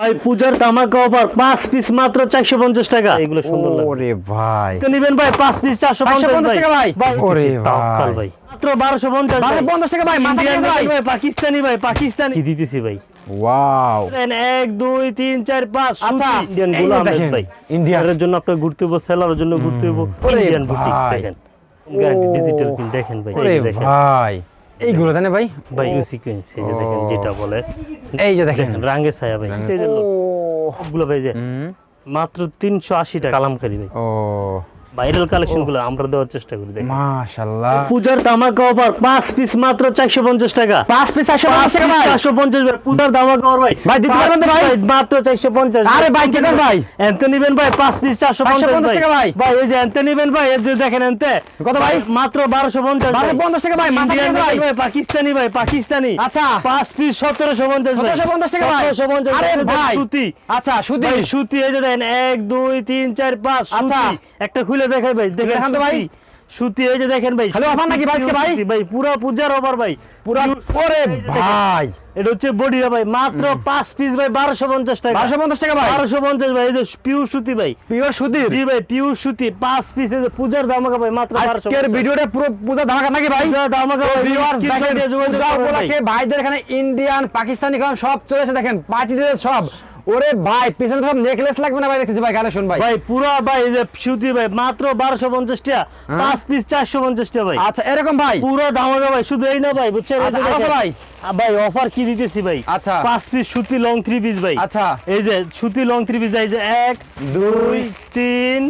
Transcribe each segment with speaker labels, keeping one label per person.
Speaker 1: ভাই পূজার তামাক অফার পাঁচ পিস মাত্র চারশো পঞ্চাশ টাকা। এগুলো সুন্দর লাগবে
Speaker 2: ওরে ভাই।
Speaker 1: তো নিবেন ভাই পাঁচ পিস চারশো
Speaker 2: 550 টাকা ভাই। ওরে ভাই।
Speaker 1: ভাই। মাত্র বারোশো পঞ্চাশ
Speaker 2: বারোশো পঞ্চাশ টাকা ভাই, মাথা
Speaker 1: ইন্ডিয়ান
Speaker 2: খারাপ ভাই।
Speaker 1: ভাই পাকিস্তানি ভাই পাকিস্তানি। কি দিতেছি ভাই?
Speaker 2: ওয়াও।
Speaker 1: দেন এক দুই তিন চার পাঁচ।
Speaker 2: আচ্ছা, ইন্ডিয়ানগুলো
Speaker 1: ভাই। ইন্ডিয়ানের জন্য আপনার ঘুরতে হব সেলারের জন্য ঘুরতে হব
Speaker 2: ওরে
Speaker 1: ইন্ডিয়ান বুটিক্স দেখেন। ডিজিটাল পিন দেখেন ভাই দেখেন।
Speaker 2: ভাই। এইগুলো জানে ভাই?
Speaker 1: ভাই ইউ সিকোয়েন্স এই যে দেখেন যেটা বলে।
Speaker 2: এই যে দেখেন।
Speaker 1: রাঙ্গে ছায়া ভাই। এই যে লোক, সবগুলো ভাই যে মাত্র তিনশো আশি টাকা। কালামকারি ভাই।
Speaker 2: ও।
Speaker 1: ভাইরাল কালেকশনগুলো আমরা দেওয়ার চেষ্টা করি
Speaker 2: মাশাআল্লাহ
Speaker 1: পূজার তামাক অফার পাঁচ পিস মাত্র চারশো পঞ্চাশ টাকা
Speaker 2: পাঁচ পিস চারশো পঞ্চাশ টাকা ভাই
Speaker 1: চারশো পঞ্চাশ ভাই পূজার অফার ভাই
Speaker 2: ভাই, দিতে পারবেন ভাই?
Speaker 1: মাত্র চারশো পঞ্চাশ
Speaker 2: আরে ভাই, কে দেন ভাই?
Speaker 1: নিবেন ভাই পাঁচ পিস চারশো পঞ্চাশ
Speaker 2: 550 টাকা ভাই।
Speaker 1: ভাই এই যে নিবেন ভাই এই যে দেখেন এনতে
Speaker 2: কত ভাই?
Speaker 1: মাত্র বারোশো পঞ্চাশ
Speaker 2: বারোশো পঞ্চাশ টাকা ভাই, মাথা খারাপ ভাই।
Speaker 1: ভাই পাকিস্তানি ভাই পাকিস্তানি
Speaker 2: আচ্ছা।
Speaker 1: পাঁচ পিস সতেরোশো পঞ্চাশ ভাই
Speaker 2: 1750 টাকা ভাই।
Speaker 1: সতেরোশো পঞ্চাশ
Speaker 2: আরে ভাই।
Speaker 1: সুতি
Speaker 2: আচ্ছা
Speaker 1: ভাই সুতি এই যে দেখেন এক দুই তিন চার পাঁচ
Speaker 2: আচ্ছা।
Speaker 1: সুতি একটা খুলে দেখাই ভাই দেখেন
Speaker 2: তো ভাই।
Speaker 1: সুতি। সুতি এই যে দেখেন ভাই
Speaker 2: খালি offer নাকি ভাই আজকে ভাই?
Speaker 1: সুতি ভাই পুরা পূজার অফার ভাই।
Speaker 2: পুরা ওরে
Speaker 1: যে দেখেন।
Speaker 2: ভাই।
Speaker 1: এটা হচ্ছে বডিটা ভাই মাত্র পাঁচ পিস ভাই বারোশো পঞ্চাশ টাকা।
Speaker 2: বারোশো পঞ্চাশ টাকা ভাই?
Speaker 1: বারোশো পঞ্চাশ ভাই এই যে পিউর সুতি ভাই।
Speaker 2: পিওর সুদির
Speaker 1: জি ভাই পিউর সুতি পাঁচ পিস এই যে পূজার দামাকা ভাই মাত্র বারোশো
Speaker 2: আজকের ভিডিওটা পুরো পূজা ধামাকা নাকি ভাই?
Speaker 1: পূজার দামাকা ভাই
Speaker 2: ভিউয়ার্স দেখেন
Speaker 1: যোগাযোগ
Speaker 2: পূজা উপলক্ষে ভাইদের এখানে ইন্ডিয়ান পাকিস্তানি কালাম সব চলেছে দেখেন পার্টি ড্রেস সব। ওরে ভাই পিছনে সব নেকলেস লাগবে না ভাই? দেখতেছি ভাই কালেকশন ভাই।
Speaker 1: ভাই পুরা ভাই এই যে সুতি ভাই মাত্র বারোশো পঞ্চাশ টাকা পাঁচ পিস চারশো পঞ্চাশ টাকা ভাই।
Speaker 2: আচ্ছা এরকম ভাই?
Speaker 1: পুরো ভাই শুধু এই না ভাই বুঝছেন? এই যে
Speaker 2: আচ্ছা, আরও
Speaker 1: দেখেন।
Speaker 2: ভাই?
Speaker 1: ভাই অফার কি দিতেছি ভাই?
Speaker 2: আচ্ছা।
Speaker 1: পাঁচ পিস সুতি লং থ্রি পিস ভাই।
Speaker 2: আচ্ছা।
Speaker 1: এই যে সুতি লং থ্রি পিস এই যে এক দুই তিন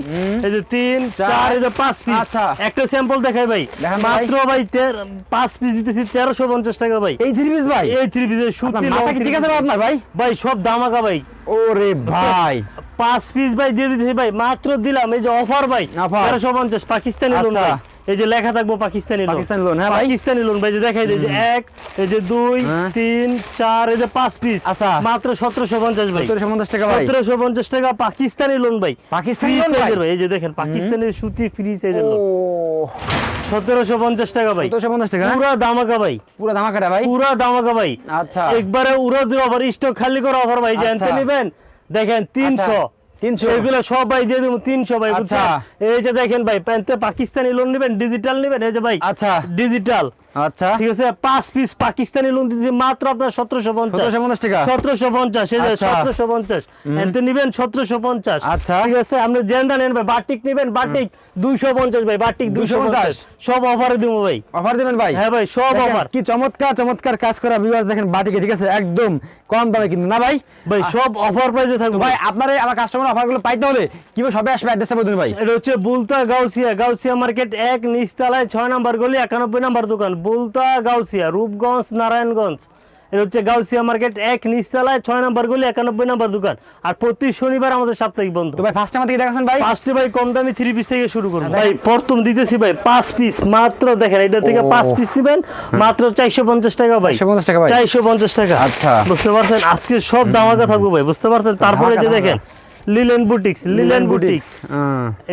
Speaker 1: এই যে তিন চার। এই যে পাঁচ পিস
Speaker 2: আচ্ছা।
Speaker 1: একটা স্যাম্পল দেখাই ভাই। মাত্র ভাই পাঁচ পিস দিতেছি তেরোশো পঞ্চাশ টাকা ভাই।
Speaker 2: এই থ্রি পিস ভাই?
Speaker 1: এই থ্রি পিস সুতি লং
Speaker 2: ঠিক আছে ভাই আপনার ভাই?
Speaker 1: ভাই সব দামাকা ভাই।
Speaker 2: ওরে ভাই
Speaker 1: পাঁচ পিস ভাই দিয়ে দিতেছি ভাই মাত্র দিলাম এই যে অফার ভাই। তেরোশো পঞ্চাশ পাকিস্তানি লোন
Speaker 2: আচ্ছা।
Speaker 1: ভাই এই যে লেখা থাকব পাকিস্তানি লোন।
Speaker 2: পাকিস্তানি loan, হ্যাঁ
Speaker 1: পাকিস্তানি লোন ভাই যে দেখাই দেয় যে এক এই যে দুই
Speaker 2: হ্যাঁ।
Speaker 1: তিন চার এই যে পাঁচ পিস
Speaker 2: আচ্ছা।
Speaker 1: মাত্র সতেরোশো পঞ্চাশ ভাই।
Speaker 2: পঞ্চাশ টাকা ভাই।
Speaker 1: সতেরোশো পঞ্চাশ টাকা পাকিস্তানি লোন ভাই।
Speaker 2: পাকিস্তানি loan ভাই?
Speaker 1: এই যে দেখেন পাকিস্তানি সুতি ফ্রি সাইজের লোন।
Speaker 2: ও
Speaker 1: সতেরোশো পঞ্চাশ টাকা ভাই।
Speaker 2: টাকা হ্যাঁ?
Speaker 1: পুরা দামাকা ভাই।
Speaker 2: পুরো ধামাকাটা ভাই?
Speaker 1: পুরা দামাকা ভাই।
Speaker 2: আচ্ছা।
Speaker 1: একবারে উড়ো দিয়ে অফার স্টক খালি করে অফার ভাই জানতে
Speaker 2: আচ্ছা।
Speaker 1: নেবেন। দেখেন তিনশো।
Speaker 2: তিনশো
Speaker 1: এগুলো সব ভাই দিয়ে দেবো তিনশো ভাই
Speaker 2: আচ্ছা।
Speaker 1: বুঝছেন এই যে দেখেন ভাই প্যান্টে পাকিস্তানি লোন নেবেন ডিজিটাল নেবেন এই যে ভাই
Speaker 2: আচ্ছা।
Speaker 1: ডিজিটাল
Speaker 2: আচ্ছা।
Speaker 1: ঠিক আছে পাঁচ পিস পাকিস্তানি লোন দিতে মাত্র আপনার সতেরোশো পঞ্চাশ।
Speaker 2: টাকা।
Speaker 1: সতেরোশো পঞ্চাশ এই যে
Speaker 2: আচ্ছা।
Speaker 1: সতেরোশো পঞ্চাশ। নিবেন সতেরোশো পঞ্চাশ।
Speaker 2: আচ্ছা।
Speaker 1: ঠিক আছে আপনি জেন্দা নেন ভাই বাটিক নিবেন বাটিক দুইশো পঞ্চাশ ভাই বাটিক দুইশো পঞ্চাশ। সব অফারে দিব ভাই।
Speaker 2: অফার দিবেন ভাই?
Speaker 1: হ্যাঁ ভাই সব অফার
Speaker 2: কি চমৎকার চমৎকার কাজ করা ভিউয়ার্স দেখেন বাটিকে ঠিক আছে? একদম কম দামে কিন্তু না ভাই?
Speaker 1: ভাই সব অফার প্রাইসে থাকবে।
Speaker 2: ভাই আপনার আমার কাস্টমার অফারগুলো পাইতে হলে কীভাবে সবে আসবে অ্যাড্রেসটা বলুন ভাই।
Speaker 1: এটা হচ্ছে বুলতা গাউসিয়া গাউসিয়া মার্কেট এক নিচতলায় ছয় নাম্বার গলি একানব্বই নাম্বার দোকান। বুলতা গাউসিয়া রূপগঞ্জ নারায়ণগঞ্জ। এটা হচ্ছে গাউসিয়া মার্কেট এক নিচতলায় ছয় নাম্বার গলি একানব্বই নাম্বার দোকান। আর প্রতি শনিবার আমাদের সাপ্তাহিক বন্ধ।
Speaker 2: ভাই ফার্স্ট থেকে দেখাচ্ছেন ভাই?
Speaker 1: পাঁচটি ভাই কম দামি থ্রি পিস থেকে শুরু করুন ভাই প্রথম দিতেছি ভাই পাঁচ পিস মাত্র দেখেন এটা থেকে পাঁচ পিস দিবেন। মাত্র চারশো পঞ্চাশ টাকা ভাই।
Speaker 2: 450 টাকা
Speaker 1: চারশো পঞ্চাশ টাকা।
Speaker 2: আচ্ছা।
Speaker 1: বুঝতে পারছেন? আজকে সব দামাকা থাকব ভাই বুঝতে পারছেন? তারপরে যে দেখেন লিলেন বুটিক্স লিলেন বুটিক্স।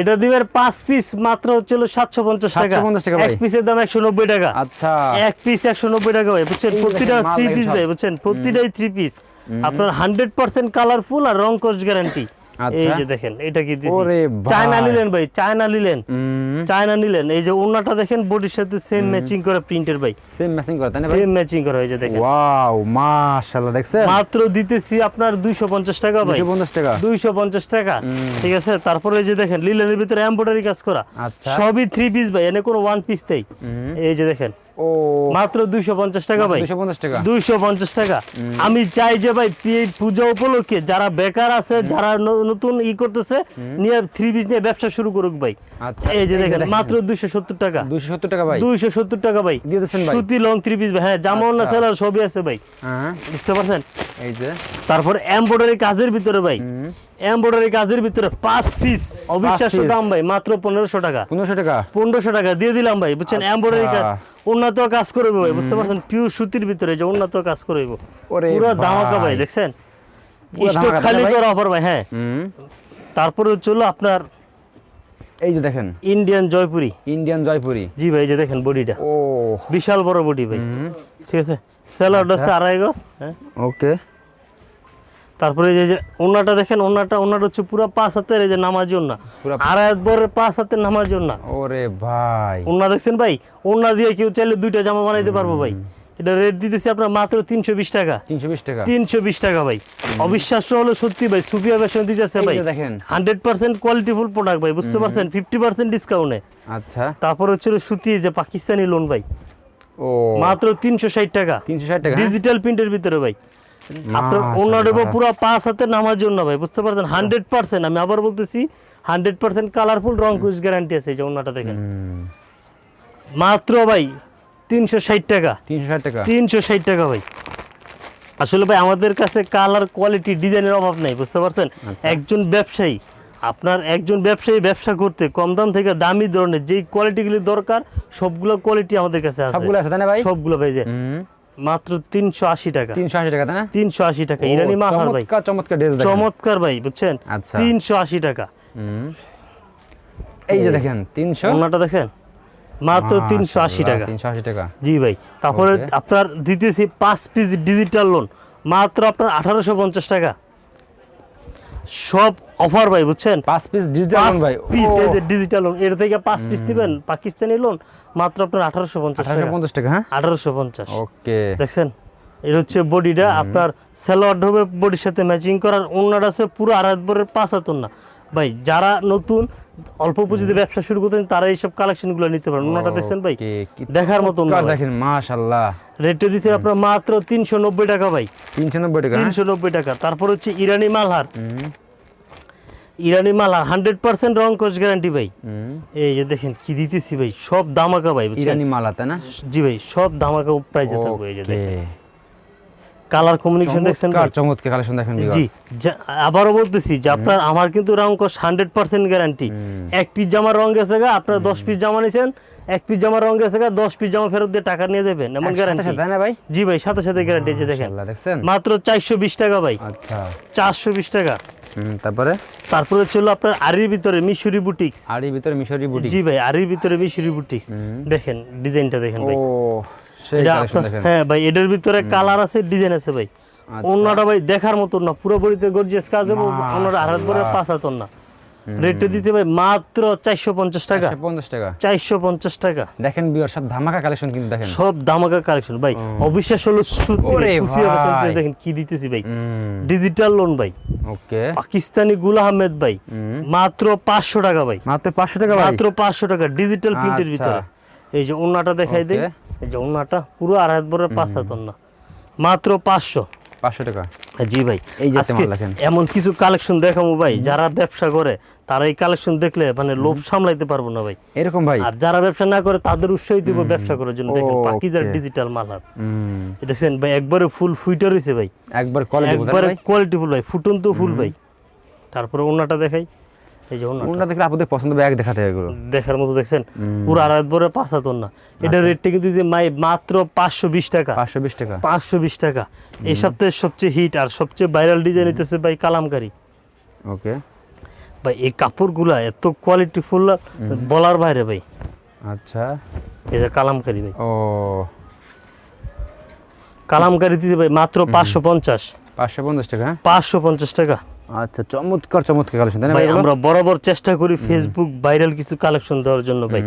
Speaker 1: এটা দিবেন পাঁচ পিস মাত্র হচ্ছিল সাতশো পঞ্চাশ টাকা।
Speaker 2: 750 টাকা ভাই।
Speaker 1: এক পিসের দাম একশো নব্বই টাকা।
Speaker 2: আচ্ছা।
Speaker 1: এক পিস একশো নব্বই টাকা ভাই বুঝছেন? প্রতিটা থ্রি পিস
Speaker 2: দেয়
Speaker 1: ভাই বুঝছেন? প্রতিটাই থ্রি পিস আপনার হান্ড্রেড পার্সেন্ট কালারফুল আর রং কোস্ট গ্যারান্টি এই
Speaker 2: আচ্ছা।
Speaker 1: যে দেখেন এটা কি চায়না নিলেন ভাই চায়না নিলেন। চায়না নিলেন। এই যে দেখেন বডির সাথে সেম ম্যাচিং করে প্রিন্টের ভাই।
Speaker 2: সেম ম্যাচিং করে তাই না
Speaker 1: সেম ম্যাচিং করা এই দেখেন।
Speaker 2: ওয়াও মাশাআল্লাহ দেখছেন?
Speaker 1: মাত্র দিতেছি আপনার দুইশো পঞ্চাশ টাকা ভাই।
Speaker 2: 250 টাকা।
Speaker 1: দুইশো পঞ্চাশ টাকা। ঠিক আছে? তারপরে এই যে দেখেন লিলেনের ভিতরে এমব্রয়ডারি কাজ করা।
Speaker 2: আচ্ছা।
Speaker 1: সবই থ্রি পিস ভাই এনে কোনো ওয়ান পিস
Speaker 2: হুম।
Speaker 1: এই যে দেখেন
Speaker 2: ও।
Speaker 1: মাত্র দুইশো পঞ্চাশ টাকা ভাই।
Speaker 2: 250 টাকা।
Speaker 1: দুইশো টাকা। আমি চাই যে ভাই পূজা উপলক্ষে যারা বেকার আছে যারা নতুন ই করতেছে নিয়ে থ্রি পিস নিয়ে ব্যবসা শুরু করুক ভাই।
Speaker 2: আচ্ছা
Speaker 1: এই যে দেখেন মাত্র দুইশো সত্তর টাকা।
Speaker 2: 270 টাকা ভাই।
Speaker 1: দুইশো সত্তর টাকা ভাই।
Speaker 2: দিয়ে দিচ্ছেন ভাই।
Speaker 1: সুতি লং থ্রি পিস ভাই হ্যাঁ জামা না
Speaker 2: আচ্ছা।
Speaker 1: সেলার সবই আছে ভাই।
Speaker 2: হ্যাঁ।
Speaker 1: বুঝতে পারছেন?
Speaker 2: এই যে।
Speaker 1: তারপর এমব্রয়ডারি কাজের ভিতরে ভাই। এমব্রয়ডারি কাজের ভিতরে পাঁচ পিস অবিশ্বাস্য দাম ভাই মাত্র পনেরোশো টাকা।
Speaker 2: 1500 টাকা?
Speaker 1: পনেরোশো টাকা দিয়ে দিলাম ভাই বুঝছেন?
Speaker 2: আচ্ছা।
Speaker 1: এমব্রয়ডারি কাজ উন্নত কাজ করবে ভাই বুঝতে পারছেন? পিওর সুতির ভিতরে যে উন্নত কাজ করবে পুরো দামাকা ভাই। দেখছেন? স্টক খালি? করা অফার ভাই হ্যাঁ। তারপরে চলো আপনার
Speaker 2: এই যে দেখেন।
Speaker 1: ইন্ডিয়ান জয়পুরি
Speaker 2: ইন্ডিয়ান জয়পুরি
Speaker 1: জি ভাই এই যে দেখেন বডিটা।
Speaker 2: ও
Speaker 1: বিশাল বড় বডি ভাই। ঠিক আছে? স্যালাড
Speaker 2: আচ্ছা।
Speaker 1: আছে আড়াই গজ হ্যাঁ।
Speaker 2: ওকে।
Speaker 1: তারপরে এই যে ওনাটা দেখেন ওনাটা ওনাটা হচ্ছে পুরো পাঁচ হাতের এই যে নামাজ ওনা আর একবার পাঁচ হাতের নামাজ ওনা
Speaker 2: ওরে ভাই।
Speaker 1: ওনা দেখছেন ভাই? ওনা দিয়ে কেউ চাইলে দুইটা জামা বানাইতে পারব ভাই। এটা রেট দিতেছি আপনার মাত্র তিনশো বিশ টাকা।
Speaker 2: তিনশো বিশ টাকা।
Speaker 1: তিনশো বিশ টাকা ভাই। অবিশ্বাস্য হলো সত্যি ভাই সুফিয়া বেশন দিতেছে ভাই।
Speaker 2: দেখেন।
Speaker 1: হান্ড্রেড পার্সেন্ট কোয়ালিটিফুল প্রোডাক্ট ভাই বুঝতে পারছেন? ফিফটি পার্সেন্ট ডিসকাউন্টে
Speaker 2: আচ্ছা।
Speaker 1: তারপর হচ্ছিল সুতি যে পাকিস্তানি লোন ভাই।
Speaker 2: ও।
Speaker 1: মাত্র তিনশো ষাট টাকা।
Speaker 2: তিনশো ষাট টাকা হ্যাঁ?
Speaker 1: ডিজিটাল প্রিন্টের ভিতরে ভাই। আপনার পুরো পাঁচ হাতে নামার জন্য ভাই বুঝতে পারছেন? হান্ড্রেড পার্সেন্ট আমি আবার বলতেছি হান্ড্রেড পার্সেন্ট কালারফুল রং কুশ গ্যারান্টি আছে এই যে অন্যটা দেখেন। মাত্র ভাই তিনশো ষাট টাকা।
Speaker 2: তিনশো ষাট টাকা?
Speaker 1: তিনশো ষাট টাকা ভাই। আসলে ভাই আমাদের কাছে কালার কোয়ালিটি ডিজাইনের অভাব নাই বুঝতে পারছেন?
Speaker 2: আচ্ছা।
Speaker 1: একজন ব্যবসায়ী আপনার একজন ব্যবসায়ী ব্যবসা করতে কম দাম থেকে দামি ধরনের যেই কোয়ালিটিগুলি দরকার সবগুলো কোয়ালিটি আমাদের কাছে আছে।
Speaker 2: সবগুলো আছে তাই না ভাই?
Speaker 1: সবগুলো ভাই যে মাত্র তিনশো আশি টাকা।
Speaker 2: তিনশো আশি টাকা না?
Speaker 1: টাকা। ইরানি মাহার ভাই।
Speaker 2: চমৎকার চমৎকার ড্রেস
Speaker 1: চমৎকার ভাই বুঝছেন?
Speaker 2: আচ্ছা।
Speaker 1: তিনশো আশি টাকা।
Speaker 2: এই যে দেখেন তিনশো।
Speaker 1: ওনাটা দেখেন? মাত্র তিনশো আশি টাকা।
Speaker 2: তিনশো আশি টাকা।
Speaker 1: জি ভাই তারপরে আপনার দ্বিতীয় পাঁচ পিস ডিজিটাল লোন মাত্র আপনার আঠারোশো পঞ্চাশ টাকা। সব অফার ভাই বুঝছেন?
Speaker 2: পাঁচ পিস ডিজিটাল ভাই।
Speaker 1: পিস এই যে ডিজিটাল লোন এর থেকে পাঁচ পিস দিবেন পাকিস্তানি লোন মাত্র আপনার আঠারোশো পঞ্চাশ
Speaker 2: আঠারোশো
Speaker 1: টাকা
Speaker 2: পঞ্চাশ টাকা হ্যাঁ?
Speaker 1: আঠারোশো পঞ্চাশ।
Speaker 2: ওকে।
Speaker 1: দেখছেন? এটা হচ্ছে বডিটা আপনার স্যালোয়ার হবে বডির সাথে ম্যাচিং করার অন্যটা আছে পুরো আড়াই বরের পাঁচ হাতন না ভাই যারা নতুন অল্প পুঁজিতে ব্যবসা শুরু করতেন তারা এইসব কালেকশনগুলো নিতে পারেন ওনাটা দেখছেন ভাই? দেখার ভাই।
Speaker 2: দেখেন মাশাআল্লাহ।
Speaker 1: রেটে দিচ্ছে আপনার মাত্র তিনশো নব্বই টাকা ভাই।
Speaker 2: তিনশো নব্বই টাকা হ্যাঁ?
Speaker 1: তিনশো নব্বই টাকা। তারপর হচ্ছে ইরানি মালহার। ইরানি মালহার হান্ড্রেড পার্সেন্ট রং কোচ গ্যারান্টি ভাই। এই যে দেখেন কি দিতেছি ভাই সব দামাকা ভাই
Speaker 2: ইরানি মালা তাই না?
Speaker 1: জি ভাই সব দামাকা প্রাইজে থাকবে এই যে দেখেন। কালার কমিউনিকেশন দেখছেন ভাই?
Speaker 2: চমৎকার কালেকশন দেখেন
Speaker 1: জি। আবারও বলতেছি যে আপনার আমার কিন্তু রং কোষ হান্ড্রেড পার্সেন্ট গ্যারান্টি এক পিস জামার রং গেছে গা আপনার দশ পিস জামা নিছেন এক পিস জামার রং গেছে গা দশ পিস জামা ফেরত দিয়ে টাকা নিয়ে যাবেন এমন গ্যারান্টি
Speaker 2: ভাই?
Speaker 1: জি ভাই সাথে সাথে গ্যারান্টি যে দেখেন। মাত্র চারশো বিশ টাকা ভাই।
Speaker 2: আচ্ছা।
Speaker 1: চারশো বিশ টাকা।
Speaker 2: তারপরে?
Speaker 1: তারপরে ছিল আপনার আরির ভিতরে মিশরি বুটিক্স।
Speaker 2: আর এর ভিতরে মিশরি বুটি
Speaker 1: জি ভাই আরির ভিতরে মিশরি বুটিক্স। দেখেন ডিজাইনটা দেখেন ভাই। হ্যাঁ ভাই এটার ভিতরে কালার আছে ডিজাইন আছে ভাই।
Speaker 2: আচ্ছা।
Speaker 1: অন্যটা ভাই দেখার মতন না পুরো বড়িতে গর্জিয়াস কাজ এবং অন্যটা আড়াত। পাঁচ হাতন না। রেটটা দিতে ভাই মাত্র চারশো পঞ্চাশ টাকা।
Speaker 2: 150 টাকা।
Speaker 1: চারশো পঞ্চাশ টাকা।
Speaker 2: দেখেন বিয়ার সব ধামাকা কালেকশন কিন্তু দেখেন।
Speaker 1: সব দামাকা কালেকশন ভাই। অবিশ্বাস হলো সত্যি
Speaker 2: ওরে
Speaker 1: ভাই, সুফিয়া
Speaker 2: ভাই।
Speaker 1: ফ্যাশন দেখেন কি দিতেছি ভাই। ডিজিটাল লোন ভাই।
Speaker 2: ওকে।
Speaker 1: পাকিস্তানি গুল আহমেদ ভাই। মাত্র পাঁচশো টাকা ভাই।
Speaker 2: মাত্র 500 টাকা
Speaker 1: মাত্র পাঁচশো টাকা ডিজিটাল প্রিন্টের। ভিতরে। এই যে ওনাটা দেখাই
Speaker 2: Okay.
Speaker 1: এই যে ওনাটা পুরো আড়াই বড় পাঁচ হাতন না মাত্র পাঁচশো।
Speaker 2: 500 টাকা?
Speaker 1: জি ভাই।
Speaker 2: এই।
Speaker 1: এমন কিছু কালেকশন দেখাবো ভাই যারা ব্যবসা করে তারা এই কালেকশন দেখলে মানে লোভ সামলাইতে পারব না ভাই।
Speaker 2: এরকম ভাই?
Speaker 1: আর যারা ব্যবসা না করে তাদের উৎসাহিত দিব ব্যবসা করার জন্য। দেখেন পাকিজার ডিজিটাল মাল হাত। দেখছেন ভাই একবারে ফুল ফুইটার হয়েছে ভাই।
Speaker 2: একবার কোয়ালিটি
Speaker 1: একবারে
Speaker 2: ভাই।
Speaker 1: কোয়ালিটি ফুল ভাই ফুটন্ত ফুল ভাই। তারপরে ওনাটা দেখাই। এই যে ওনাটা
Speaker 2: দেখলে আপনাদের পছন্দ ব্যাগ দেখাতে এগুলো।
Speaker 1: দেখার মতো দেখছেন? পুরো আড়াই বড় পাঁচ হাতন না এটা রেটটা কিন্তু মাত্র পাঁচশো বিশ টাকা।
Speaker 2: 520 টাকা।
Speaker 1: পাঁচশো বিশ টাকা। এই সপ্তাহের সবচেয়ে হিট আর সবচেয়ে ভাইরাল ডিজাইন হইতেছে ভাই কালামকারি।
Speaker 2: ওকে।
Speaker 1: ভাই এই কাপড়গুলা এত বলার বাইরে ভাই।
Speaker 2: আচ্ছা।
Speaker 1: এই যে কালামকারি ভাই।
Speaker 2: ও।
Speaker 1: কালামকারি দিতে ভাই মাত্র পাঁচশো পঞ্চাশ।
Speaker 2: 550 টাকা। হ্যাঁ?
Speaker 1: পাঁচশো পঞ্চাশ টাকা।
Speaker 2: আচ্ছা চমৎকার চমৎকার কালেকশন তাই না
Speaker 1: ভাই আমরা বরাবর চেষ্টা করি ফেসবুক ভাইরাল কিছু কালেকশন দেওয়ার জন্য ভাই।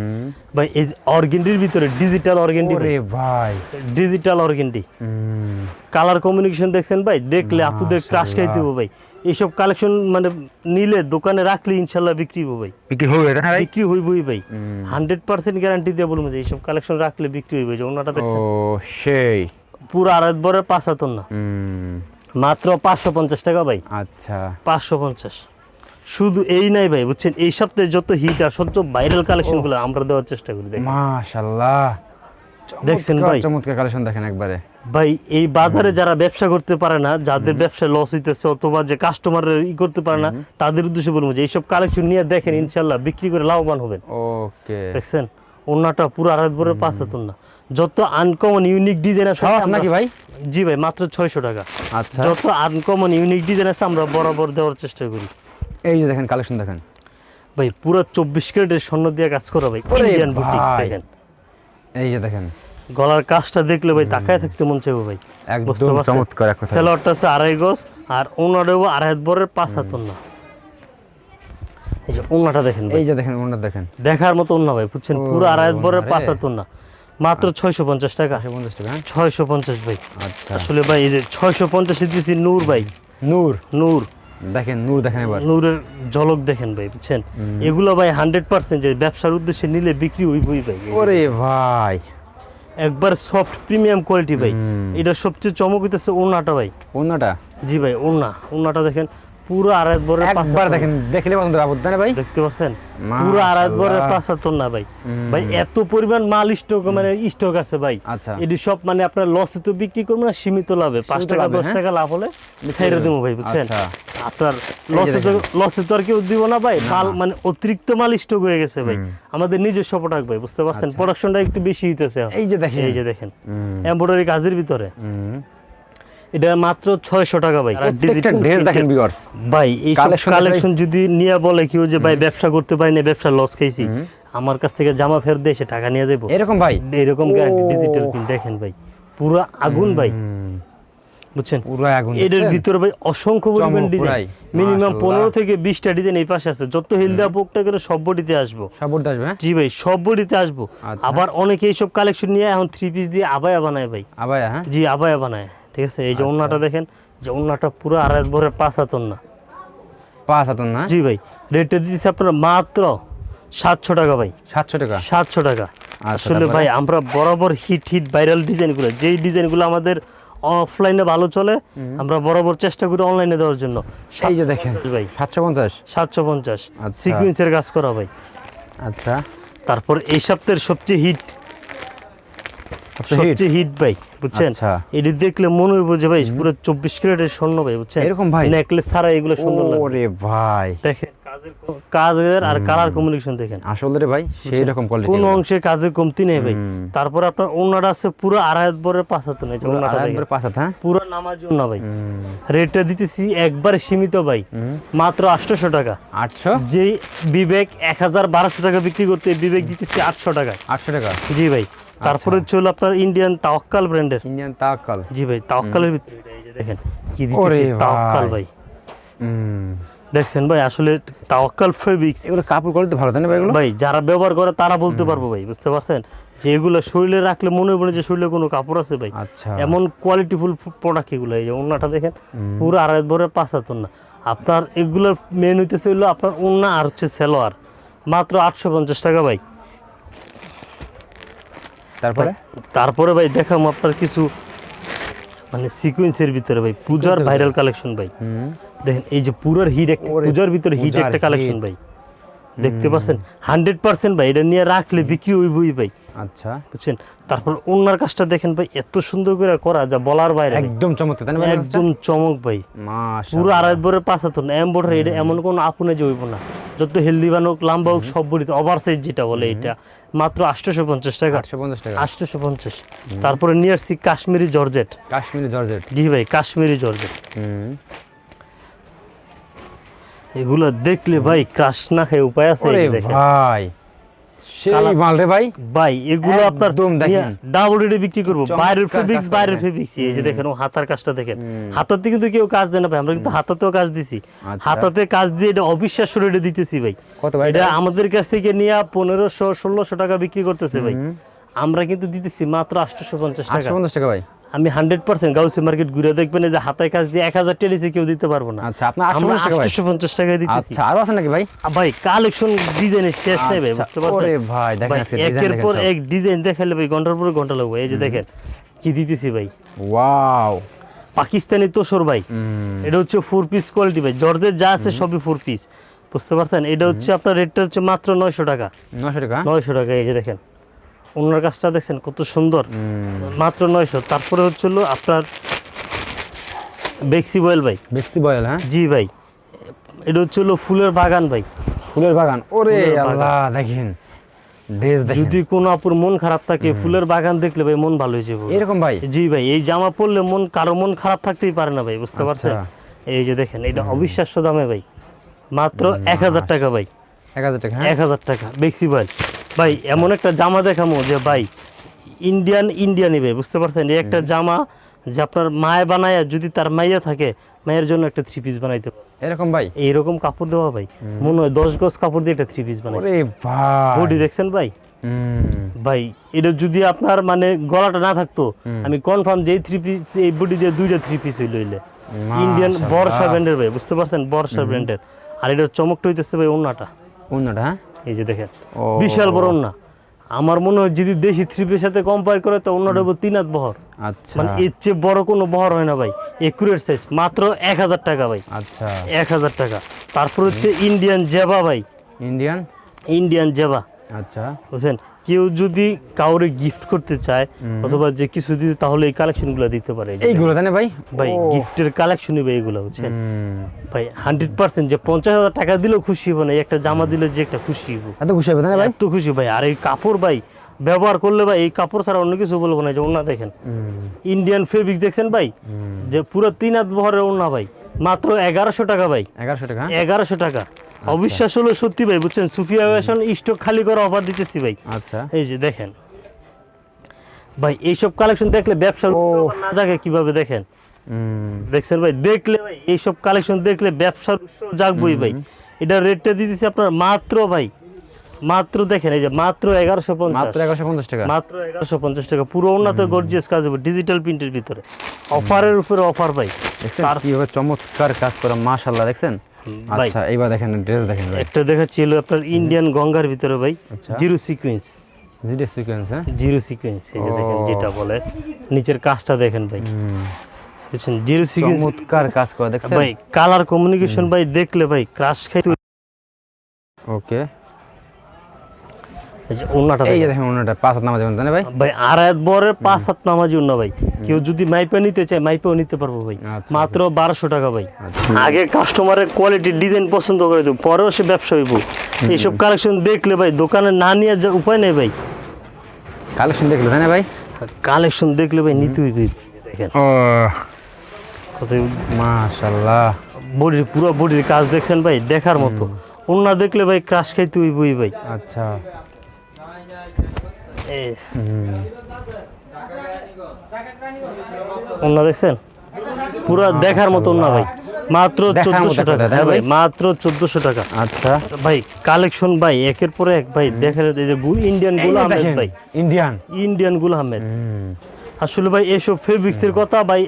Speaker 1: ভাই এই অর্গেন্ডির ভিতরে ডিজিটাল অর্গেন্ডি
Speaker 2: ওরে ভাই।
Speaker 1: Digital organdie. কালার কমিউনিকেশন দেখছেন ভাই? দেখলে আপুদের ক্রাশ খাই। দেবো ভাই। এইসব কালেকশন মানে নিলে দোকানে রাখলে ইনশাল্লাহ বিক্রি হবে ভাই।
Speaker 2: বিক্রি হবে না ভাই?
Speaker 1: বিক্রি হইবই ভাই।
Speaker 2: হুম।
Speaker 1: হান্ড্রেড পার্সেন্ট গ্যারান্টি দিয়ে বলব যে এইসব কালেকশন রাখলে বিক্রি হইবে যে ওনাটা দেখছেন।
Speaker 2: ও সেই।
Speaker 1: পুরো আড়াই বড় পাঁচ হাতন না
Speaker 2: হুম,
Speaker 1: মাত্র পাঁচশো পঞ্চাশ টাকা ভাই।
Speaker 2: আচ্ছা।
Speaker 1: পাঁচশো পঞ্চাশ। শুধু এই নাই ভাই বুঝছেন? এই সপ্তাহে যত হিট আর সত্য ভাইরাল কালেকশনগুলো আমরা দেওয়ার চেষ্টা করি দেখেন।
Speaker 2: মাশাআল্লাহ
Speaker 1: দেখছেন ভাই?
Speaker 2: চমৎকার কালেকশন দেখেন একবারে।
Speaker 1: ভাই এই বাজারে যারা ব্যবসা করতে পারে না যাদের ব্যবসা লস হইতেছে অথবা যে কাস্টমার ই করতে পারে না তাদের উদ্দেশ্যে বলব যে এইসব কালেকশন নিয়ে দেখেন ইনশাল্লাহ বিক্রি করে লাভবান হবেন।
Speaker 2: ওকে।
Speaker 1: দেখছেন? ওনাটা পুরো আড়াই পাঁচ হাতন না। যত আনকমন ইউনিক ডিজাইন আছে
Speaker 2: নাকি ভাই?
Speaker 1: জি ভাই মাত্র ছয়শো টাকা।
Speaker 2: আচ্ছা।
Speaker 1: যত আনকমন ইউনিক ডিজাইন আছে আমরা বরাবর দেওয়ার চেষ্টা করি।
Speaker 2: এই যে দেখেন কালেকশন দেখেন।
Speaker 1: ভাই পুরো চব্বিশ ক্যারেটের স্বর্ণ দিয়ে কাজ করা ভাই ইন্ডিয়ান বুটিক্স দেখেন।
Speaker 2: এই যে দেখেন।
Speaker 1: গলার কাজটা দেখলে ভাই তাকায় থাকতে মন চাইব ভাই।
Speaker 2: একদম চমৎকার এক কথা
Speaker 1: সেলোয়ারটা আছে আড়াই গজ আর ওনারেও আড়াই হাত বরের পাঁচ হাত ওনা। এই যে ওনাটা দেখেন ভাই।
Speaker 2: এই যে দেখেন ওনার দেখেন।
Speaker 1: দেখার মতো ওনা ভাই বুঝছেন? পুরো আড়াই হাত বরের পাঁচ হাত ওনা। মাত্র ছয়শো পঞ্চাশ টাকা।
Speaker 2: একশো পঞ্চাশ টাকা হ্যাঁ?
Speaker 1: ছয়শো পঞ্চাশ ভাই।
Speaker 2: আচ্ছা।
Speaker 1: আসলে ভাই এই যে ছয়শো পঞ্চাশে দিয়েছি নূর ভাই।
Speaker 2: নূর?
Speaker 1: নূর।
Speaker 2: দেখেন নূর দেখেন এবার।
Speaker 1: নূরের ঝলক দেখেন ভাই বুঝছেন? এগুলো ভাই হান্ড্রেড পার্সেন্ট যে ব্যবসার উদ্দেশ্যে নিলে বিক্রি হইবই ভাই
Speaker 2: ওরে ভাই।
Speaker 1: একবার সফট প্রিমিয়াম কোয়ালিটি ভাই। এটা সবচেয়ে চমক হইতেছে ওনাটা ভাই।
Speaker 2: ওনাটা
Speaker 1: জি ভাই ওনা ওনাটা দেখেন পুরো আড়াই বরের
Speaker 2: একবার দেখেন দেখলে পছন্দ হবে ভাই।
Speaker 1: দেখতে পাচ্ছেন? পুরো আড়াই বরের পাঁচ হাত না ভাই। ভাই এত পরিমাণ মাল স্টক মানে স্টক আছে ভাই।
Speaker 2: আচ্ছা।
Speaker 1: এটি সব মানে আপনার লসে তো বিক্রি করব না সীমিত লাভে। পাঁচ টাকা দশ
Speaker 2: হ্যাঁ?
Speaker 1: টাকা লাভ হলে ছেড়ে দেবো। ভাই বুঝছেন?
Speaker 2: আচ্ছা।
Speaker 1: আপনার লসে তো লসে তো আর কেউ দিব না ভাই। মাল মানে অতিরিক্ত মাল স্টক হয়ে গেছে ভাই। আমাদের নিজস্ব প্রোডাক্ট ভাই বুঝতে পারছেন?
Speaker 2: আচ্ছা।
Speaker 1: প্রোডাকশনটা একটু বেশি হইতেছে
Speaker 2: এই যে দেখেন।
Speaker 1: এই যে দেখেন। এমব্রয়ডারি কাজের ভিতরে। এটা মাত্র ছয়শো টাকা ভাই।
Speaker 2: প্রত্যেকটা ড্রেস দেখেন ভিউয়ার্স
Speaker 1: ভাই এই কালেকশন যদি নিয়ে বলে কেউ যে ভাই ব্যবসা করতে পারি না ব্যবসা লস খাইছি। আমার কাছ থেকে জামা ফেরত দিয়ে সে টাকা নিয়ে যাব
Speaker 2: এরকম ভাই?
Speaker 1: এরকম
Speaker 2: ও।
Speaker 1: ডিজিটাল প্রিন্ট দেখেন ভাই পুরো আগুন ভাই। বুঝছেন?
Speaker 2: পুরো আগুন দেখছেন?
Speaker 1: ভিতরে ভাই অসংখ্য পরিমাণ ডিজাইন মিনিমাম
Speaker 2: মাশাআল্লাহ।
Speaker 1: পনেরো থেকে বিশটা ডিজাইন এই পাশে আছে। যত হিলদা পোকটা করে সব বডিতে আসব।
Speaker 2: আসবে হ্যাঁ?
Speaker 1: জি ভাই সব বডিতে আসব।
Speaker 2: আচ্ছা।
Speaker 1: আবার অনেকে এইসব কালেকশন নিয়ে এখন থ্রি পিস দিয়ে আবায়া বানায় ভাই।
Speaker 2: আবার হ্যাঁ?
Speaker 1: জি আবায়া বানায়। ঠিক আছে? এই যে
Speaker 2: আচ্ছা।
Speaker 1: ওন্নাটা দেখেন যে ওন্নাটা পুরো আড়াই ভরের পাঁচ হাতন না।
Speaker 2: পাঁচ হাতন না?
Speaker 1: জি ভাই রেটটা দিতেছি আপনার মাত্র সাতশো টাকা ভাই।
Speaker 2: সাতশো টাকা?
Speaker 1: সাতশো টাকা।
Speaker 2: আচ্ছা,
Speaker 1: আসলে ভাই আমরা বরাবর হিট হিট ভাইরাল ডিজাইনগুলো যেই ডিজাইনগুলো আমাদের অফলাইনে ভালো চলে আমরা বরাবর চেষ্টা করি অনলাইনে দেওয়ার জন্য।
Speaker 2: এই যে দেখেন
Speaker 1: ভাই।
Speaker 2: সাতশো পঞ্চাশ?
Speaker 1: সাতশো পঞ্চাশ।
Speaker 2: আচ্ছা।
Speaker 1: সিকুয়েন্সের কাজ করা ভাই।
Speaker 2: আচ্ছা।
Speaker 1: তারপর এই সপ্তাহের সবচেয়ে হিট
Speaker 2: সবচেয়ে hit?
Speaker 1: হিট ভাই বুঝছেন?
Speaker 2: আচ্ছা।
Speaker 1: এটি দেখলে মনে হইব যে ভাই পুরো চব্বিশ ক্যারেটের স্বর্ণ ভাই বুঝছেন?
Speaker 2: এরকম ভাই?
Speaker 1: নেকলেস ছাড়া এগুলো সুন্দর
Speaker 2: ওরে ভাই।
Speaker 1: দেখেন কাজের আর কালার কম্বিনেশন দেখেন।
Speaker 2: আসলে রে ভাই সেই রকম কোয়ালিটি
Speaker 1: কোন অংশে কাজের কমতি নেই ভাই। তারপর আপনার ওনাটা আছে পুরো আড়াই বরের পাঁচ হাত নেই ওনাটা দেখেন।
Speaker 2: পাঁচ হাত হ্যাঁ?
Speaker 1: পুরো নামার জন্য ভাই। রেটটা দিতেছি একবার সীমিত ভাই। মাত্র আটশোশো টাকা।
Speaker 2: আটশো?
Speaker 1: যে বিবেক এক হাজার বারোশো টাকা বিক্রি করতে বিবেক দিতেছি আটশো টাকা।
Speaker 2: আটশো টাকা?
Speaker 1: জি ভাই। তারপরে চল আপনার ইন্ডিয়ান তাওয়াক্কাল ব্র্যান্ডের
Speaker 2: ইন্ডিয়ান তাকাল
Speaker 1: জি ভাই তাওয়াক্কালের ভিতরে। এই যে দেখেন কি
Speaker 2: ওরে
Speaker 1: তাওয়াক্কাল
Speaker 2: ভাই।
Speaker 1: দেখছেন ভাই আসলে তাওয়াক্কাল ফেব্রিক্স
Speaker 2: এগুলো কাপড় কোয়ালিটি ভালো তাই না ভাই এগুলো?
Speaker 1: ভাই যারা ব্যবহার করে তারা বলতে পারব ভাই বুঝতে পারছেন? যে এগুলো শরীরে রাখলে মনে পড়ে যে শরীরে কোনো কাপড় আছে ভাই।
Speaker 2: আচ্ছা।
Speaker 1: এমন কোয়ালিটিফুল প্রোডাক্ট এগুলো এই যে ওন্নাটা দেখেন পুরো আড়াই ভরে পাঁচ ওন্না আপনার এগুলোর মেন হইতেছে হলো আপনার ওন্না আর হচ্ছে সেলোয়ার। মাত্র আটশো পঞ্চাশ টাকা ভাই।
Speaker 2: তারপরে?
Speaker 1: তারপরে ভাই দেখাম আপনার কিছু মানে সিকুয়েন্সের ভিতরে ভাই পূজার ভাইরাল কালেকশন ভাই। দেখেন এই যে পুরার হিট একটা পূজার ভিতরে হিট একটা কালেকশন ভাই। দেখতে পাচ্ছেন? হান্ড্রেড পার্সেন্ট ভাই এটা নিয়ে রাখলে বিক্রি হইবই ভাই।
Speaker 2: আচ্ছা।
Speaker 1: বুঝছেন? তারপর ওনার কাজটা দেখেন ভাই এত সুন্দর করে করা যা বলার বাইরে।
Speaker 2: একদম চমৎকার তাই না
Speaker 1: একদম চমক ভাই। পুরো আড়াই বরের পাঁচ হাত না এম্বয়ডারি এটা এমন কোনো আপনে হইব না। যত হেলদি বানুক লাম্বা হোক সব বডিতে ওভার সাইজ যেটা বলে এটা। মাত্র আটশোশো পঞ্চাশ টাকা।
Speaker 2: আটশো পঞ্চাশ টাকা।
Speaker 1: আটশোশো পঞ্চাশ। তারপরে নিয়ে আসছি কাশ্মীরি জর্জেট।
Speaker 2: কাশ্মীরি জর্জেট।
Speaker 1: জি ভাই কাশ্মীরি জর্জেট।
Speaker 2: হুম।
Speaker 1: এগুলো দেখলে ভাই ক্রাশ না খেয়ে উপায় আছে
Speaker 2: ভাই। সেই
Speaker 1: কালা-
Speaker 2: মাল রে ভাই।
Speaker 1: ভাই এগুলো আপনার
Speaker 2: দম দেখেন।
Speaker 1: ডাবল রেটে বিক্রি করব। বাইরের ফেব্রিক্স বাইরের ফেব্রিক্স এই যে দেখেন ও হাতার কাজটা দেখেন। হাতাতে কিন্তু কেউ কাজ দেয় না ভাই আমরা কিন্তু হাতাতেও কাজ দিছি।
Speaker 2: আচ্ছা।
Speaker 1: হাতাতে কাজ দিয়ে এটা অবিশ্বাস্য রেটে দিতেছি ভাই।
Speaker 2: কত ভাই
Speaker 1: এটা আমাদের কাছ থেকে নিয়ে পনেরোশো ষোলোশো টাকা বিক্রি করতেছে ভাই। আমরা কিন্তু দিতেছি মাত্র আটশোশো পঞ্চাশ টাকা।
Speaker 2: পঞ্চাশ টাকা ভাই।
Speaker 1: আমি হান্ড্রেড পার্সেন্ট গাউসি মার্কেট ঘুরে দেখবেন যে হাতায় কাজ দিয়ে এক হাজার টেলিসে কেউ দিতে পারব না।
Speaker 2: আচ্ছা আপনার আটশো পঞ্চাশ টাকা আচ্ছা আরও আছে নাকি ভাই?
Speaker 1: ভাই কালেকশন ডিজাইনের শেষ নেই ভাই
Speaker 2: আচ্ছা,
Speaker 1: বুঝতে পারছেন?
Speaker 2: ভাই
Speaker 1: একের পর এক ডিজাইন দেখালে ভাই ঘণ্টার পর ঘণ্টা লাগবে। এই যে দেখেন কি দিতেছি ভাই।
Speaker 2: ওয়াও।
Speaker 1: পাকিস্তানি তোসর ভাই। এটা হচ্ছে ফোর পিস কোয়ালিটি ভাই। জর্জের যা আছে সবই ফোর পিস বুঝতে পারছেন? এটা হচ্ছে আপনার রেটটা হচ্ছে মাত্র নয়শো টাকা।
Speaker 2: নশো টাকা?
Speaker 1: নয়শো টাকা এই যে দেখেন। ওনার কাজটা দেখছেন কত সুন্দর। মাত্র নয়শো। তারপরে হচ্ছে হলো আপনার বেক্সি বয়েল ভাই।
Speaker 2: বেক্সি বয়েল হ্যাঁ?
Speaker 1: জি ভাই। এটা হচ্ছে হলো ফুলের বাগান ভাই।
Speaker 2: ফুলের বাগান। ওরে আল্লাহ দেখেন।
Speaker 1: যদি কোনো আপুর মন খারাপ থাকে ফুলের বাগান দেখলে ভাই মন ভালো হয়ে যাবে।
Speaker 2: এরকম ভাই?
Speaker 1: জি ভাই এই জামা পরলে মন কারও মন খারাপ থাকতেই পারে না ভাই বুঝতে পারছেন?
Speaker 2: আচ্ছা।
Speaker 1: এই যে দেখেন এটা অবিশ্বাস্য দামে ভাই। মাত্র এক হাজার টাকা ভাই।
Speaker 2: এক হাজার টাকা হ্যাঁ?
Speaker 1: এক হাজার টাকা বেক্সি বয়েল। ভাই এমন একটা জামা দেখামো যে ভাই ইন্ডিয়ান ইন্ডিয়ানই ভাই বুঝতে পারছেন? এই একটা জামা যে আপনার মায় বানায় যদি তার মাইয়া থাকে মায়ের জন্য একটা থ্রি পিস বানাইতে
Speaker 2: এরকম ভাই?
Speaker 1: এইরকম কাপড় দেওয়া ভাই মনে হয় দশ গজ কাপড় দিয়ে একটা থ্রি পিস বানাইছে। বডি দেখছেন ভাই? ভাই এটা যদি আপনার মানে গলাটা না থাকতো আমি কনফার্ম যে থ্রি পিস এই বডি দিয়ে দুইটা থ্রি পিস হইল হইলে ইন্ডিয়ান বর্ষা ব্র্যান্ডের ভাই বুঝতে পারছেন? বর্ষা ব্র্যান্ডের আর এটার চমকটা হইতেছে ভাই ওন্নাটা
Speaker 2: অন্যটা হ্যাঁ?
Speaker 1: এই যে দেখেন। বিশাল বড় না। আমার মনে হয় যদি দেশি থ্রিপের সাথে কম্পেয়ার করে তো অন্যটা হবে তিন হাত বহর।
Speaker 2: আচ্ছা।
Speaker 1: মানে এর চেয়ে বড় কোনো বহর হয় না ভাই। একুরেট সাইজ মাত্র এক হাজার টাকা ভাই।
Speaker 2: আচ্ছা।
Speaker 1: এক হাজার টাকা। তারপর হচ্ছে ইন্ডিয়ান জেবা ভাই।
Speaker 2: ইন্ডিয়ান
Speaker 1: ইন্ডিয়ান জেবা
Speaker 2: আচ্ছা।
Speaker 1: বুঝছেন? কেউ যদি কাউরে গিফট করতে চায় অথবা যে কিছু দিতে তাহলে এই কালেকশন কালেকশনগুলো দিতে পারে।
Speaker 2: এইগুলো তাই না ভাই?
Speaker 1: ভাই গিফটের কালেকশন ভাই এগুলো বুঝছেন?
Speaker 2: হুম,
Speaker 1: ভাই হান্ড্রেড পার্সেন্ট যে পঞ্চাশ হাজার টাকা দিলেও খুশি হব না একটা জামা দিলে যে একটা খুশি হব
Speaker 2: এত খুশি হবে না ভাই?
Speaker 1: এত খুশি ভাই। আর এই কাপড় ভাই ব্যবহার করলে ভাই এই কাপড় ছাড়া অন্য কিছু বলব না যে ওনা দেখেন। ইন্ডিয়ান ফেব্রিক্স দেখছেন ভাই। যে পুরো তিন হাত বহরের ওনা ভাই। মাত্র এগারোশো টাকা ভাই।
Speaker 2: এগারোশো টাকা হ্যাঁ?
Speaker 1: এগারোশো টাকা। অবিশ্বাস হলো সত্যি ভাই বুঝছেন? সুফিয়া ফ্যাশন স্টক খালি করে অফার দিতেছি ভাই।
Speaker 2: আচ্ছা।
Speaker 1: এই যে দেখেন। ভাই এইসব কালেকশন দেখলে না জাগে কীভাবে দেখেন? দেখছেন ভাই? দেখলে ভাই এইসব কালেকশন দেখলে ব্যবসার জাগবই ভাই। এটা রেটটা দিতেছি আপনার মাত্র ভাই মাত্র দেখেন এই যে মাত্র এগারোশো পঞ্চাশ।
Speaker 2: মাত্র এগারোশো পঞ্চাশ টাকা।
Speaker 1: মাত্র এগারোশো পঞ্চাশ টাকা পুরো উন্নত গর্জিয়াস কাজ হবে ডিজিটাল প্রিন্টের ভিতরে। অফারের উপরে অফার ভাই।
Speaker 2: দেখছেন
Speaker 1: তার-
Speaker 2: কীভাবে চমৎকার কাজ করা মাশাল্লাহ দেখছেন? আচ্ছা এইবার দেখেন ড্রেস দেখেন
Speaker 1: একটা দেখাচ্ছি হলো আপনার ইন্ডিয়ান গঙ্গার ভিতরে ভাই। জিরো সিকুয়েন্স
Speaker 2: জিডি সিকোয়েন্স হ্যাঁ?
Speaker 1: জিরো সিকুয়েন্স এই যে দেখেন যেটা বলে নিচের কাজটা দেখেন ভাই। বুঝছেন? জিরো সিকুয়েন্স
Speaker 2: চমৎকার কাজ করা দেখছেন?
Speaker 1: ভাই কালার কমিউনিকেশন ভাই দেখলে ভাই ক্রাশ খাইতে
Speaker 2: ওকে
Speaker 1: এই দেখেন।
Speaker 2: ওনাটা পাঁচ হাত নামাজ তাই না ভাই?
Speaker 1: ভাই আড়াই বরের পাঁচ হাত নামাজি উন্না ভাই। কেউ যদি মাইপে নিতে চায় মাইপেও নিতে পারব ভাই।
Speaker 2: আচ্ছা,
Speaker 1: মাত্র বারোশো টাকা ভাই।
Speaker 2: আচ্ছা।
Speaker 1: আগে কাস্টমারের কোয়ালিটি ডিজাইন পছন্দ করে দেবো পরেও সে ব্যবসা হইব। এইসব কালেকশন দেখলে ভাই দোকানে না নিয়ে যা উপায় নেই ভাই।
Speaker 2: কালেকশন দেখল তাই না ভাই?
Speaker 1: কালেকশন দেখলে ভাই নিতে হইবে দেখেন।
Speaker 2: ও মাশাল্লাহ
Speaker 1: বডির পুরো বডির কাজ দেখছেন ভাই দেখার মতো। অন্য দেখলে ভাই ক্রাশ খাইতে হইবই ভাই।
Speaker 2: আচ্ছা।
Speaker 1: এই দেখছেন? পুরো দেখার মতো না ভাই। মাত্র চোদ্দশো টাকা হ্যাঁ ভাই? মাত্র চোদ্দশো টাকা।
Speaker 2: আচ্ছা।
Speaker 1: ভাই কালেকশন ভাই একের পরে এক ভাই দেখেন এই যে
Speaker 2: ইন্ডিয়ানগুলো
Speaker 1: আহমেদ ভাই।
Speaker 2: ইন্ডিয়ান
Speaker 1: ইন্ডিয়ানগুলো আহমেদ। আসলে ভাই এসব ফেব্রিক্স এর কথা ভাই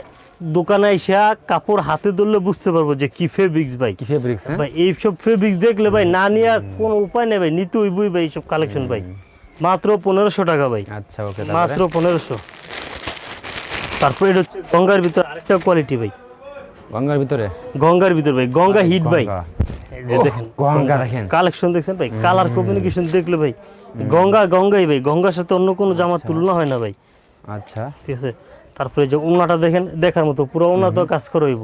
Speaker 1: দোকানে এসে কাপড় হাতে ধরলে বুঝতে পারব যে কি ফেব্রিক্স ভাই।
Speaker 2: কি ফেব্রিক্স হ্যাঁ?
Speaker 1: ভাই এইসব ফেব্রিক্স দেখলে ভাই না নিয়ে কোনো উপায় নেই ভাই নিতে হইবই ভাই এইসব কালেকশন ভাই। মাত্র পনেরোশো টাকা ভাই।
Speaker 2: আচ্ছা ওকে
Speaker 1: মাত্র পনেরোশো। তারপর এটা হচ্ছে গঙ্গার ভিতর আরেকটা কোয়ালিটি ভাই।
Speaker 2: গঙ্গার ভিতরে?
Speaker 1: গঙ্গার ভিতর ভাই গঙ্গা হিট ভাই।
Speaker 2: গঙ্গা।
Speaker 1: দেখেন
Speaker 2: দেখেন।
Speaker 1: কালেকশন দেখছেন ভাই? কালার কমিউনিকেশন দেখলে ভাই গঙ্গা গঙ্গাই ভাই গঙ্গার সাথে অন্য কোনো জামার তুলনা হয় না ভাই।
Speaker 2: আচ্ছা।
Speaker 1: ঠিক আছে? তারপরে যে উন্নাটা দেখেন দেখার মতো পুরো উন্নত কাজ করা হইব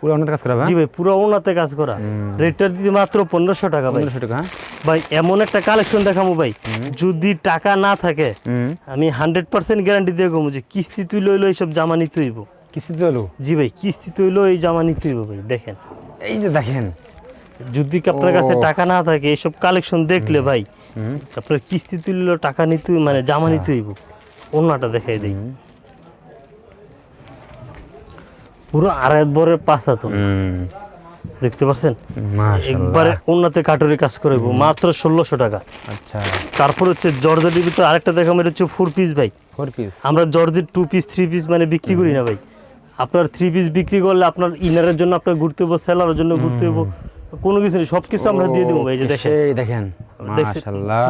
Speaker 2: পুরো অন্য কাজ করা
Speaker 1: জি ভাই পুরো উন্নতে কাজ করা। রেটটা দিতে মাত্র পনেরোশো টাকা ভাই।
Speaker 2: পনেরোশো টাকা হ্যাঁ?
Speaker 1: ভাই এমন একটা কালেকশন দেখাবো ভাই যদি টাকা না থাকে আমি হান্ড্রেড পার্সেন্ট গ্যারান্টি দিয়ে কমু যে কিস্তি তুই লইলো এইসব জামা নিতে হইব।
Speaker 2: কিস্তিতে হলো
Speaker 1: জি ভাই কিস্তি তুইলো এই জামা নিতে হইব ভাই দেখেন।
Speaker 2: এই যে দেখেন।
Speaker 1: যদি আপনার কাছে টাকা না থাকে এইসব কালেকশন দেখলে ভাই আপনার কিস্তি তুললো টাকা নিতে মানে জামা নিতে হইব। অন্যটা দেখাই দেই
Speaker 2: হুম।
Speaker 1: পুরো আড়াই বরের পাঁচ হাত দেখতে পাচ্ছেন? একবারে উন্নতে কাটুরি কাজ করে মাত্র ষোলোশো টাকা।
Speaker 2: আচ্ছা।
Speaker 1: তারপর হচ্ছে জর্জেটের ভিতরে আরেকটা দেখাম এটা হচ্ছে ফোর পিস ভাই।
Speaker 2: ফোর পিস
Speaker 1: আমরা জর্জের টু পিস থ্রি পিস মানে বিক্রি করি না ভাই। আপনার থ্রি পিস বিক্রি করলে আপনার ইনারের জন্য আপনার ঘুরতে হব সেলারের জন্য ঘুরতে হব কোনো কিছু নেই সবকিছু আমরা দিয়ে দেবো ভাই যে দেখেন।
Speaker 2: দেখেন?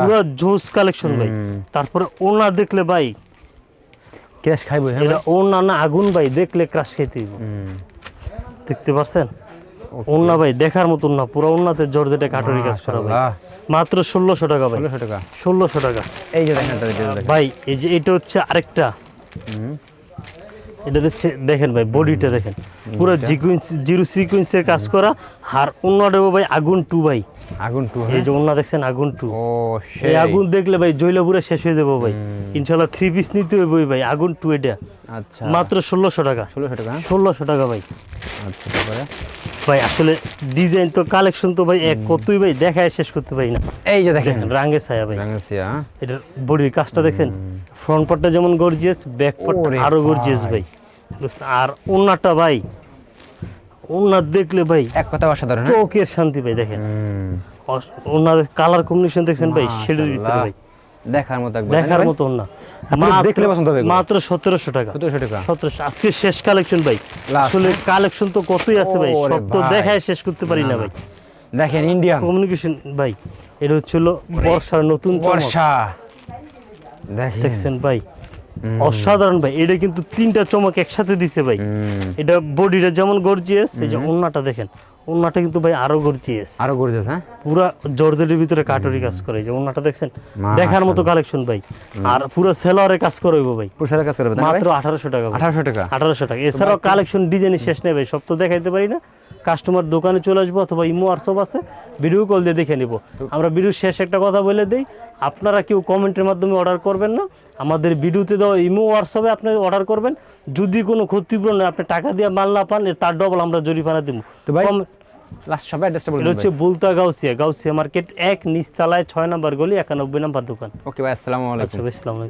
Speaker 1: পুরো জোস কালেকশন ভাই। তারপরে ওনা দেখলে ভাই
Speaker 2: ক্যাশ খাইবো হ্যাঁ
Speaker 1: এটা ওনা না আগুন ভাই দেখলে ক্রাশ খেতে দেখতে পারছেন? ওনা ভাই দেখার মতন না পুরো ওনাতে জর্জেটে কাটুরি কাজ করা ভাই। মাত্র ষোলোশো টাকা ভাই।
Speaker 2: ষোলোশো টাকা।
Speaker 1: ষোলোশো টাকা।
Speaker 2: এই যে দেখেন
Speaker 1: ভাই এই যে এটা হচ্ছে আরেকটা। এটা হচ্ছে দেখেন ভাই বডিটা দেখেন। পুরো জিকুইন্স জিরো সিকুয়েন্সের কাজ করা। আর অন্যটা ভাই আগুন টু ভাই।
Speaker 2: আগুন টু
Speaker 1: এই যে অন্য দেখছেন আগুন টু।
Speaker 2: ও সেই।
Speaker 1: আগুন দেখলে ভাই জৈলা পুরো শেষ হয়ে যাব ভাই।
Speaker 2: হুম।
Speaker 1: থ্রি পিস নিতে হবে ভাই আগুন টু এটা।
Speaker 2: আচ্ছা।
Speaker 1: মাত্র ষোলোশো টাকা।
Speaker 2: ষোলোশো টাকা?
Speaker 1: ষোলোশো টাকা ভাই।
Speaker 2: আচ্ছা তারপরে?
Speaker 1: ভাই আসলে ডিজাইন তো কালেকশন তো ভাই এক কতই ভাই দেখায় শেষ করতে পারি না।
Speaker 2: এই যে দেখেন।
Speaker 1: রাঙ্গে ছায়া ভাই।
Speaker 2: রাঙ্গাসিয়া
Speaker 1: এটার বডির কাজটা দেখছেন ফ্রন্ট পার্টটা যেমন গর্জিয়াস ব্যাক পার্টটা আরও গর্জিয়াস
Speaker 2: ভাই।
Speaker 1: আর ওনাটা ভাই ওনার দেখলে ভাই
Speaker 2: এক কথা অসাধারণ হ্যাঁ?
Speaker 1: চোখের শান্তি ভাই দেখেন। ওনার কালার কম্বিনেশন দেখছেন ভাই সেটার ভিতরে ভাই।
Speaker 2: দেখার মতো
Speaker 1: দেখার মতো না
Speaker 2: দেখলে পছন্দ হবে
Speaker 1: মাত্র সতেরোশো টাকা।
Speaker 2: সতেরোশো টাকা।
Speaker 1: সতেরোশো আজকে শেষ কালেকশন ভাই। আসলে কালেকশন তো কতই আছে ভাই সব তো। দেখায় শেষ করতে পারি না ভাই।
Speaker 2: দেখেন ইন্ডিয়ান
Speaker 1: কমিউনিকেশন ভাই এটা হচ্ছিল বর্ষার নতুন
Speaker 2: বর্ষা। দেখেন।
Speaker 1: দেখছেন ভাই। অসাধারণ ভাই। এটা কিন্তু তিনটা চমক একসাথে দিছে ভাই। এটা বডিটা যেমন গর্জিয়াস এই যে ওন্নাটা দেখেন ওন্নাটা কিন্তু ভাই আরও গর্জিয়াস।
Speaker 2: আরও গর্জিয়াস হ্যাঁ?
Speaker 1: পুরা জর্জেটের ভিতরে কাটরি কাজ করে যে ওন্নাটা দেখছেন? দেখার মতো কালেকশন ভাই। আর পুরো সেলরে কাজ করে হইবো ভাই
Speaker 2: পুরুষের কাজ করবে
Speaker 1: মাত্র আঠারোশো টাকা ভাই।
Speaker 2: আঠারোশো টাকা।
Speaker 1: আঠারোশো টাকা। এছাড়াও কালেকশন ডিজাইনের শেষ নেই ভাই সব তো দেখাইতে পারি না। কাস্টমার দোকানে চলে আসব অথবা ইমো হোয়াটসঅ্যাপ আছে ভিডিও কল দিয়ে দেখে নিব। আমরা ভিডিও শেষ একটা কথা বলে দিই আপনারা কেউ কমেন্টের মাধ্যমে অর্ডার করবেন না। আমাদের ভিডিওতে দেওয়া ইমো হোয়াটসঅ্যাপে আপনি অর্ডার করবেন। যদি কোনো ক্ষতিপূরণ আপনি টাকা দিয়ে মাল না পান তার ডবল আমরা জরিমানা দিব।
Speaker 2: তো ভাই, লাস্ট সবাই অ্যাড্রেসটা বলে
Speaker 1: হচ্ছে বুলতা গাউসিয়া গাউসিয়া মার্কেট এক নিচতলায় ছয় নম্বর গলি একানব্বই নম্বর দোকান।
Speaker 2: ওকে ভাই আসসালামু আলাইকুম।
Speaker 1: আচ্ছা আসসালামু আলাইকুম।